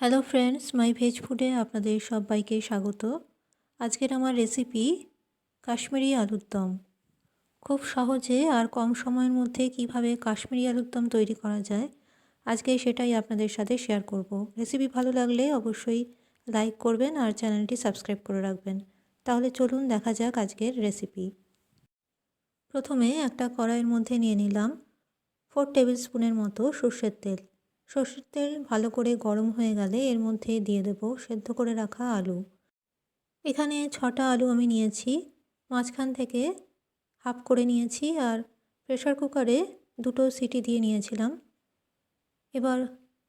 Hello friends মাই veg ফুডে আপনাদের সবাইকে স্বাগত। আজকের আমার রেসিপি কাশ্মীরি আলুর দম। খুব সহজে আর কম সময়ের মধ্যে কীভাবে কাশ্মীরি আলুর দম তৈরি করা যায়, আজকে সেটাই আপনাদের সাথে শেয়ার করব। রেসিপি ভালো লাগলে অবশ্যই লাইক করবেন আর চ্যানেলটি সাবস্ক্রাইব করে রাখবেন। তাহলে চলুন দেখা যাক আজকের রেসিপি প্রথমে একটা কড়াইয়ের মধ্যে নিয়ে নিলাম ফোর টেবিল স্পুনের মতো সর্ষের তেল। সর্ষের তেল ভালো করে গরম হয়ে গেলে এর মধ্যে দিয়ে দেব সেদ্ধ করে রাখা আলু। এখানে ছটা আলু আমি নিয়েছি, মাঝখান থেকে হাফ করে নিয়েছি আর প্রেশার কুকারে দুটো সিটি দিয়ে নিয়েছিলাম। এবার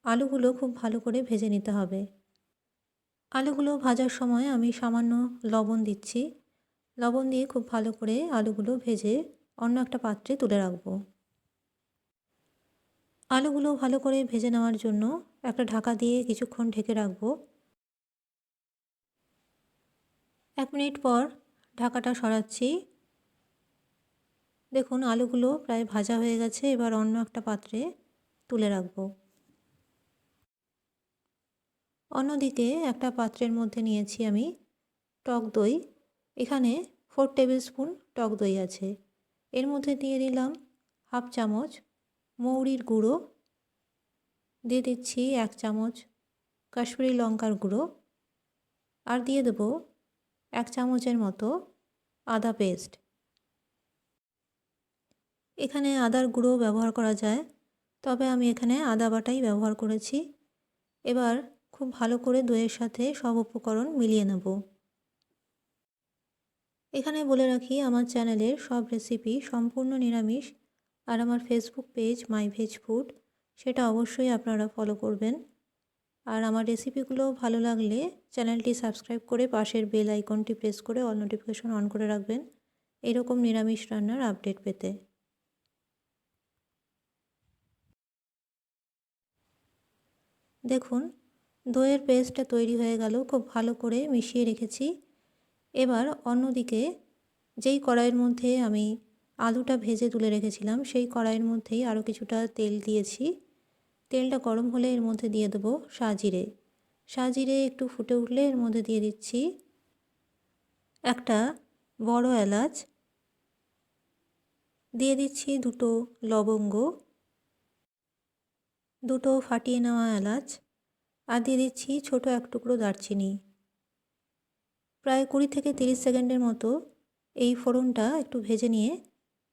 আলুগুলো খুব ভালো করে ভেজে নিতে হবে। আলুগুলো ভাজার সময় আমি সামান্য লবণ দিচ্ছি। লবণ দিয়ে খুব ভালো করে আলুগুলো ভেজে অন্য একটা পাত্রে তুলে রাখব। আলুগুলো ভালো করে ভেজে নেওয়ার জন্য একটা ঢাকা দিয়ে কিছুক্ষণ ঢেকে রাখব। এক মিনিট পর ঢাকাটা সরাচ্ছি। দেখুন, আলুগুলো প্রায় ভাজা হয়ে গেছে। এবার অন্য একটা পাত্রে তুলে রাখব। অন্যদিকে একটা পাত্রের মধ্যে নিয়েছি আমি টক দই। এখানে ফোর টেবিল স্পুন টক দই আছে। এর মধ্যে দিয়ে দিলাম হাফ চামচ মৌরির গুঁড়ো। দিয়ে দিচ্ছি এক চামচ কাশ্মীরি লঙ্কার গুঁড়ো। আর দিয়ে দেব এক চামচের মতো আদা পেস্ট। এখানে আদার গুঁড়ো ব্যবহার করা যায়, তবে আমি এখানে আদা বাটাই ব্যবহার করেছি। এবার খুব ভালো করে দইয়ের সাথে সব উপকরণ মিলিয়ে নেব। এখানে বলে রাখি, আমার চ্যানেলের সব রেসিপি সম্পূর্ণ নিরামিষ আর আমার Facebook page my veg food সেটা অবশ্যই আপনারা ফলো করবেন। আর আমার রেসিপিগুলো ভালো লাগলে চ্যানেলটি সাবস্ক্রাইব করে পাশের বেল আইকনটি প্রেস করে অল নোটিফিকেশন অন করে রাখবেন, এরকম নিরামিষ রান্নার আপডেট পেতে। দেখুন, দইয়ের পেস্টটা তৈরি হয়ে গেল, খুব ভালো করে মিশিয়ে রেখেছি। এবার অন্যদিকে যেই কড়াইয়ের মধ্যে আমি আলুটা ভেজে তুলে রেখেছিলাম। সেই কড়াইয়ের মধ্যেই আরও কিছুটা তেল দিয়েছি। তেলটা গরম হলে এর মধ্যে দিয়ে দেবো সাজিরে। সাজিরে একটু ফুটে উঠলে এর মধ্যে দিয়ে দিচ্ছি একটা বড় এলাচ। দিয়ে দিচ্ছি দুটো লবঙ্গ। দুটো ফাটিয়ে নেওয়া এলাচ। আর দিয়ে দিচ্ছি ছোটো এক টুকরো দারচিনি। প্রায় কুড়ি থেকে তিরিশ সেকেন্ডের মতো এই ফোড়নটা একটু ভেজে নিয়ে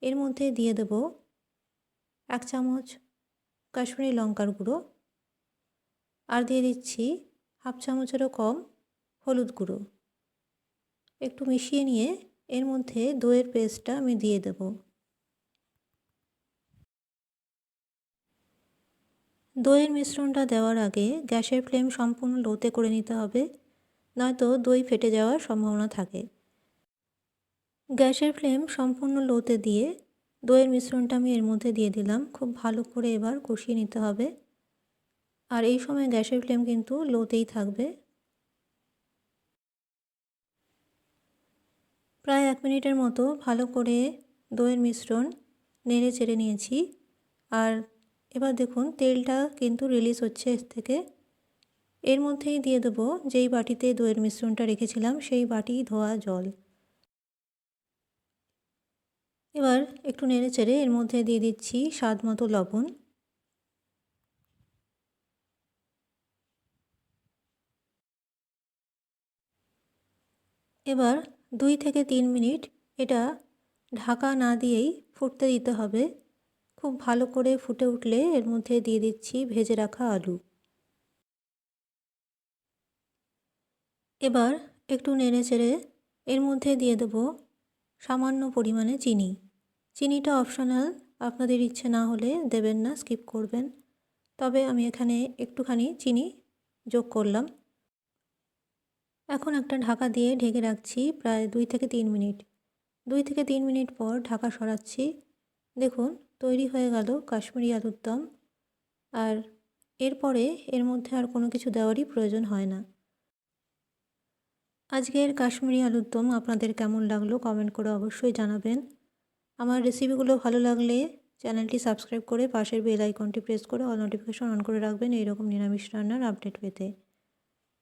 এর মধ্যে দিয়ে দেব এক চামচ কাশ্মীরি লঙ্কার গুঁড়ো আর দিয়ে দিচ্ছি হাফ চামচেরও কম হলুদ গুঁড়ো। একটু মিশিয়ে নিয়ে এর মধ্যে দইয়ের পেস্টটা আমি দিয়ে দেব। দইয়ের মিশ্রণটা দেওয়ার আগে গ্যাসের ফ্লেম সম্পূর্ণ লোতে করে নিতে হবে, নয়তো দই ফেটে যাওয়ার সম্ভাবনা থাকে। গ্যাসের ফ্লেম সম্পূর্ণ লোতে দিয়ে, দইয়ের মিশ্রণটা আমি এর মধ্যে দিয়ে দিলাম। খুব ভালো করে এবার কষিয়ে নিতে হবে। আর এই সময় গ্যাসের ফ্লেম কিন্তু লোতেই থাকবে। প্রায় এক মিনিটের মতো ভালো করে দইয়ের মিশ্রণ নেড়ে চেড়ে নিয়েছি। আর এবার দেখুন, তেলটা কিন্তু রিলিজ হচ্ছে এর থেকে। এর মধ্যেই দিয়ে দেবো যেই বাটিতে দইয়ের মিশ্রণটা রেখেছিলাম, সেই বাটি ধোয়া জল। এবার একটু নেড়ে চেড়ে এর মধ্যে দিয়ে দিচ্ছি স্বাদ মতো লবণ। এবার দুই থেকে তিন মিনিট এটা ঢাকা না দিয়েই ফুটতে দিতে হবে। খুব ভালো করে ফুটে উঠলে এর মধ্যে দিয়ে দিচ্ছি ভেজে রাখা আলু। এবার একটু নেড়ে চেড়ে এর মধ্যে দিয়ে দেবো সামান্য পরিমাণে চিনি। চিনিটা অপশনাল আপনাদের ইচ্ছে না হলে দেবেন না স্কিপ করবেন। তবে আমি এখানে একটুখানি চিনি যোগ করলাম। এখন একটা ঢাকা দিয়ে ঢেকে রাখছি প্রায় দুই থেকে তিন মিনিট। দুই থেকে তিন মিনিট পর ঢাকা সরাচ্ছি। দেখুন, তৈরি হয়ে গেল কাশ্মীরি আলুর দম আর এরপরে এর মধ্যে আর কোনো কিছু দেওয়ারই প্রয়োজন হয় না। আজকের কাশ্মীরি আলুর দম আপনাদের কেমন লাগল কমেন্ট করে অবশ্যই জানাবেন। আমার রেসিপিগুলো ভালো লাগলে চ্যানেলটি সাবস্ক্রাইব করে পাশের বেল আইকনটি প্রেস করে অল নোটিফিকেশন অন করে রাখবেন এইরকম নিরামিষ রান্নার আপডেট পেতে।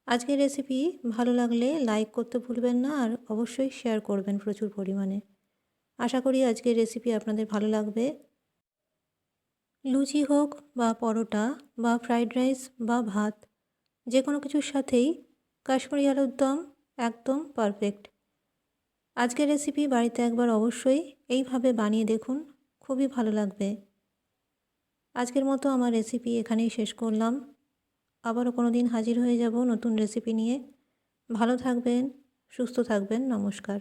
আজকের রেসিপি ভালো লাগলে লাইক করতে ভুলবেন না আর অবশ্যই শেয়ার করবেন প্রচুর পরিমাণে। আশা করি আজকের রেসিপি আপনাদের ভালো লাগবে। লুচি হোক বা পরোটা বা ফ্রাইড রাইস বা ভাত যে কোনো কিছুর সাথেই কাশ্মীরি আলুর দম একদম পারফেক্ট আজকের রেসিপি বাড়িতে একবার অবশ্যই এইভাবে বানিয়ে দেখুন, খুবই ভালো লাগবে। আজকের মতো আমার রেসিপি এখানেই শেষ করলাম। আবারও কোনো দিন হাজির হয়ে যাব নতুন রেসিপি নিয়ে। ভালো থাকবেন, সুস্থ থাকবেন, নমস্কার।